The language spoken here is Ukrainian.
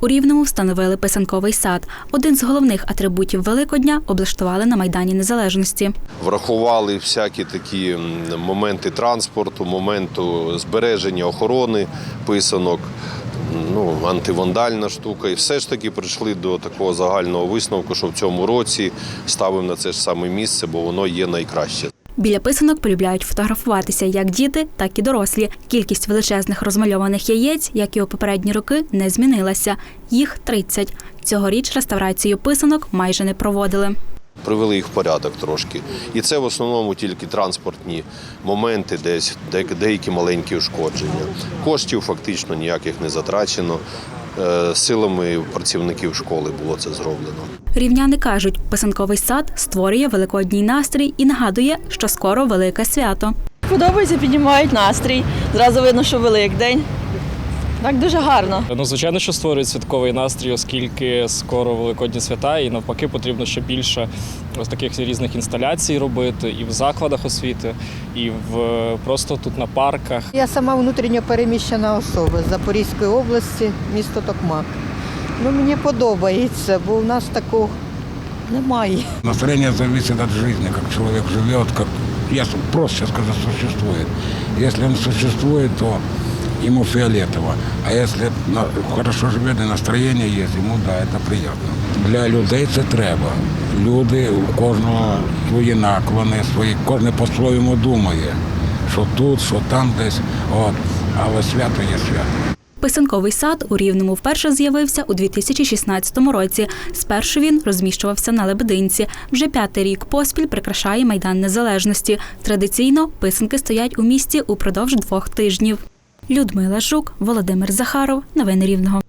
У Рівному встановили писанковий сад. Один з головних атрибутів Великодня облаштували на Майдані Незалежності. Врахували всякі такі моменти транспорту, моменту збереження охорони писанок, ну, антивандальна штука. І все ж таки прийшли до такого загального висновку, що в цьому році ставимо на це ж саме місце, бо воно є найкраще. Біля писанок полюбляють фотографуватися як діти, так і дорослі. Кількість величезних розмальованих яєць, як і у попередні роки, не змінилася. Їх 30. Цьогоріч реставрацію писанок майже не проводили. Привели їх в порядок трошки. І це в основному тільки транспортні моменти, десь де- деякі маленькі ушкодження. Коштів фактично ніяких не затрачено. Е, Силами працівників школи було це зроблено. Рівняни кажуть, писанковий сад створює великодній настрій і нагадує, що скоро велике свято. Подобається, піднімають настрій. Зразу видно, що Великдень. Так дуже гарно. Ну, звичайно, що створюють святковий настрій, оскільки скоро великодні свята, і навпаки потрібно ще більше ось таких різних інсталяцій робити і в закладах освіти, і в просто тут на парках. Я сама внутрішньо переміщена особа з Запорізької області, місто Токмак. Ну, мені подобається, бо у нас такого немає. Настроение зависит от жизни, как человек живет, как я просто скажу, существует. Если он существует, то ему фиолетово. А на- хорошо живет и настроєння є, йому да, це приємно. Для людей це треба. Люди у кожного свої наклони, свої, кожен по-своєму думає, що тут, що там десь. От. Але свято є свято. Писанковий сад у Рівному вперше з'явився у 2016 році. Спершу він розміщувався на Лебединці. Вже п'ятий рік поспіль прикрашає Майдан Незалежності. Традиційно писанки стоять у місті упродовж двох тижнів. Людмила Жук, Володимир Захаров. Новини Рівного.